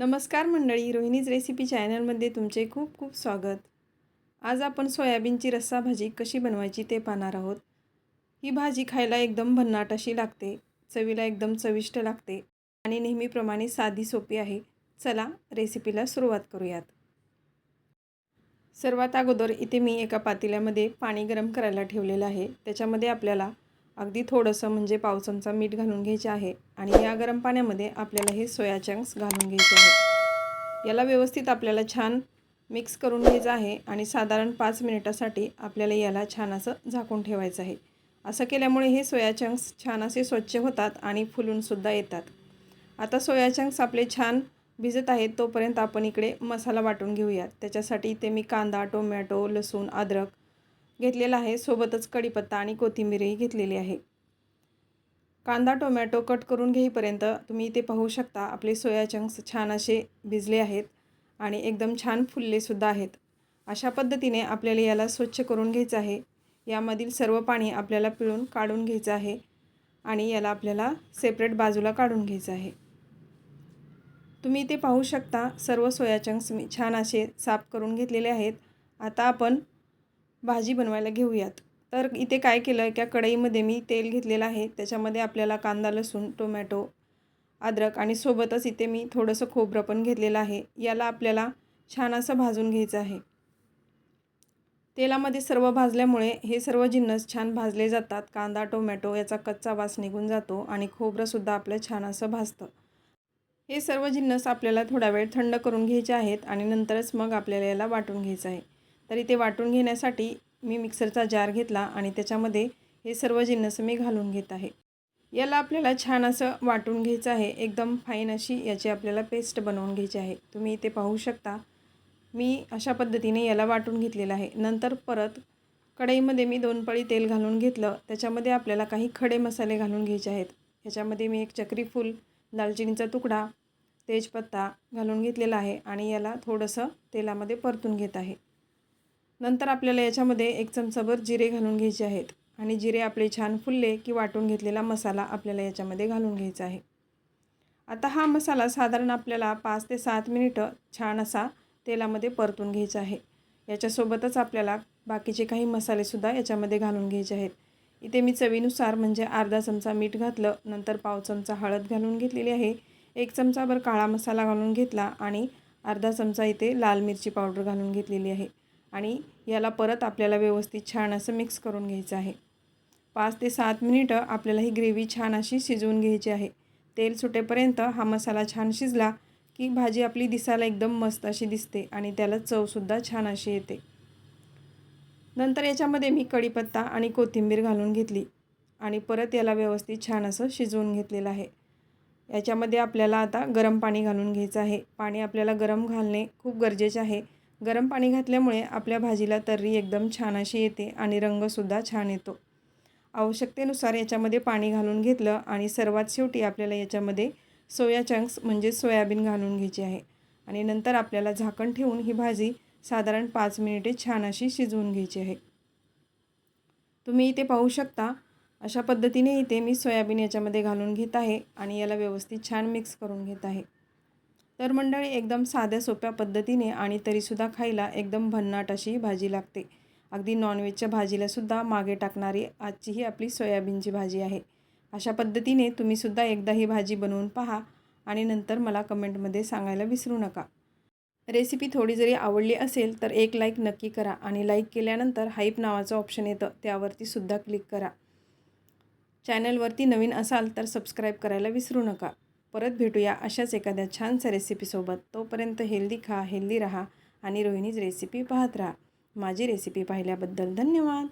नमस्कार मंडळी रोहिणीज रेसिपी चॅनलमध्ये तुमचे खूप खूप स्वागत. आज आपण सोयाबीनची रस्सा भाजी कशी बनवायची ते पाहणार आहोत. ही भाजी खायला एकदम भन्नाट अशी लागते चवीला एकदम चविष्ट लागते आणि नेहमीप्रमाणे साधी सोपी आहे. चला रेसिपीला सुरुवात करूयात. सर्वात अगोदर इथे मी एका पातेल्यामध्ये पाणी गरम करायला ठेवलेलं आहे. त्याच्यामध्ये आपल्याला अगदी थोडंसं म्हणजे पाव चमचा मीठ घालून घ्यायचे आहे आणि या गरम पाण्यामध्ये आपल्याला हे सोया चंक्स घालून घ्यायचे आहेत. याला व्यवस्थित आपल्याला छान मिक्स करून घ्यायचं आहे आणि साधारण पाच मिनिटासाठी आपल्याला याला छान असं झाकून ठेवायचं आहे. असं केल्यामुळे हे सोया चंक्स छान असे स्वच्छ होतात आणि फुलूनसुद्धा येतात. आता सोया चंक्स आपले छान भिजत आहेत तोपर्यंत आपण इकडे मसाला वाटून घेऊयात. त्याच्यासाठी इथे मी कांदा टोमॅटो लसूण अद्रक घेतलेला आहे. सोबतच कढीपत्ता आणि कोथिंबीरही घेतलेली आहे. कांदा टोमॅटो कट करून घेईपर्यंत तुम्ही इथे पाहू शकता आपले सोया चंक्स छान असे भिजले आहेत आणि एकदम छान फुललेसुद्धा आहेत. अशा पद्धतीने आपल्याला याला स्वच्छ करून घ्यायचं आहे. यामधील सर्व पाणी आपल्याला पिळून काढून घ्यायचं आहे आणि याला आपल्याला सेपरेट बाजूला काढून घ्यायचं आहे. तुम्ही इथे पाहू शकता सर्व सोया चंक्स मी छान असे साफ करून घेतलेले आहेत. आता आपण भाजी बनवायला घेऊयात. तर इथे काय केलं एका कढईमध्ये मी तेल घेतलेलं आहे. त्याच्यामध्ये आपल्याला कांदा लसूण टोमॅटो अद्रक आणि सोबतच इथे मी थोडंसं खोबरं पण घेतलेलं आहे. याला आपल्याला छान असं भाजून घ्यायचं आहे. तेलामध्ये सर्व भाजल्यामुळे हे सर्व जिन्नस छान भाजले जातात. कांदा टोमॅटो याचा कच्चा वास निघून जातो आणि खोबरंसुद्धा आपलं छान असं भाजतं. हे सर्व जिन्नस आपल्याला थोडा वेळ थंड करून घ्यायचे आहेत आणि नंतरच मग आपल्याला याला वाटून घ्यायचं आहे. तरी ते वाटून घेण्यासाठी मी मिक्सरचा जार घेतला आणि त्याच्यामध्ये हे सर्व जिन्नस मी घालून घेत आहे. याला आपल्याला छान असं वाटून घ्यायचं आहे. एकदम फाईन अशी याची आपल्याला पेस्ट बनवून घ्यायची आहे. तुम्ही इथे पाहू शकता. मी अशा पद्धतीने याला वाटून घेतलेलं आहे. नंतर परत कढईमध्ये मी दोन पळी तेल घालून घेतलं. त्याच्यामध्ये आपल्याला काही खडे मसाले घालून घ्यायचे आहेत. ह्याच्यामध्ये मी एक चक्री फूल दालचिनीचा तुकडा तेजपत्ता घालून घेतलेला आहे आणि याला थोडंसं तेलामध्ये परतून घेत आहे. नंतर आपल्याला याच्यामध्ये एक चमचाभर जिरे घालून घ्यायचे आहेत. आणि जिरे आपले छान फुलले की वाटून घेतलेला मसाला आपल्याला याच्यामध्ये घालून घ्यायचा आहे. आता हा मसाला साधारण आपल्याला पाच ते सात मिनिटं छान असा तेलामध्ये परतून घ्यायचा आहे. याच्यासोबतच आपल्याला बाकीचे काही मसालेसुद्धा याच्यामध्ये घालून घ्यायचे आहेत. इथे मी चवीनुसार म्हणजे अर्धा चमचा मीठ घातलं नंतर पाव चमचा हळद घालून घेतलेली आहे एक चमचाभर काळा मसाला घालून घेतला आणि अर्धा चमचा इथे लाल मिरची पावडर घालून घेतलेली आहे. आणि याला परत आपल्याला व्यवस्थित छान असं मिक्स करून घ्यायचं आहे. पाच ते सात मिनिटं आपल्याला ही ग्रेव्ही छान अशी शिजवून घ्यायची आहे. तेल सुटेपर्यंत हा मसाला छान शिजला की भाजी आपली दिसायला एकदम मस्त अशी दिसते आणि त्याला चवसुद्धा छान अशी येते. नंतर याच्यामध्ये मी कढीपत्ता आणि कोथिंबीर घालून घेतली आणि परत याला व्यवस्थित छान असं शिजवून घेतलेलं आहे. याच्यामध्ये आपल्याला आता गरम पाणी घालून घ्यायचं आहे. पाणी आपल्याला गरम घालणे खूप गरजेचे आहे. गरम पाणी घातल्यामुळे आपल्या भाजीला तर्री एकदम छान अशी येते आणि रंगसुद्धा छान येतो. आवश्यकतेनुसार याच्यामध्ये पाणी घालून घेतलं आणि सर्वात शेवटी आपल्याला याच्यामध्ये सोया चंक्स म्हणजे सोयाबीन घालून घ्यायची आहे. आणि नंतर आपल्याला झाकण ठेवून ही भाजी साधारण पाच मिनिटे छान अशी शिजवून घ्यायची आहे. तुम्ही इथे पाहू शकता अशा पद्धतीने इथे मी सोयाबीन याच्यामध्ये घालून घेत आहे आणि याला व्यवस्थित छान मिक्स करून घेत आहे. तर मंडळी एकदम साध्या सोप्या पद्धतीने आणि तरीसुद्धा खायला एकदम भन्नाट अशी भाजी लागते. अगदी नॉनव्हेजच्या भाजीलासुद्धा मागे टाकणारी आजची ही आपली सोयाबीनची भाजी आहे. अशा पद्धतीने तुम्हीसुद्धा एकदा ही भाजी बनवून पहा आणि नंतर मला कमेंटमध्ये सांगायला विसरू नका. रेसिपी थोडी जरी आवडली असेल तर एक लाईक नक्की करा आणि लाईक केल्यानंतर हाईप नावाचं ऑप्शन येतं त्यावरती सुद्धा क्लिक करा. चॅनलवरती नवीन असाल तर सबस्क्राईब करायला विसरू नका. परत भेटूया अशाच एखाद्या छानशा रेसिपीसोबत तोपर्यंत हेल्दी खा हेल्दी राहा आणि रोहिणीज रेसिपी पाहत राहा. माझी रेसिपी पाहिल्याबद्दल धन्यवाद.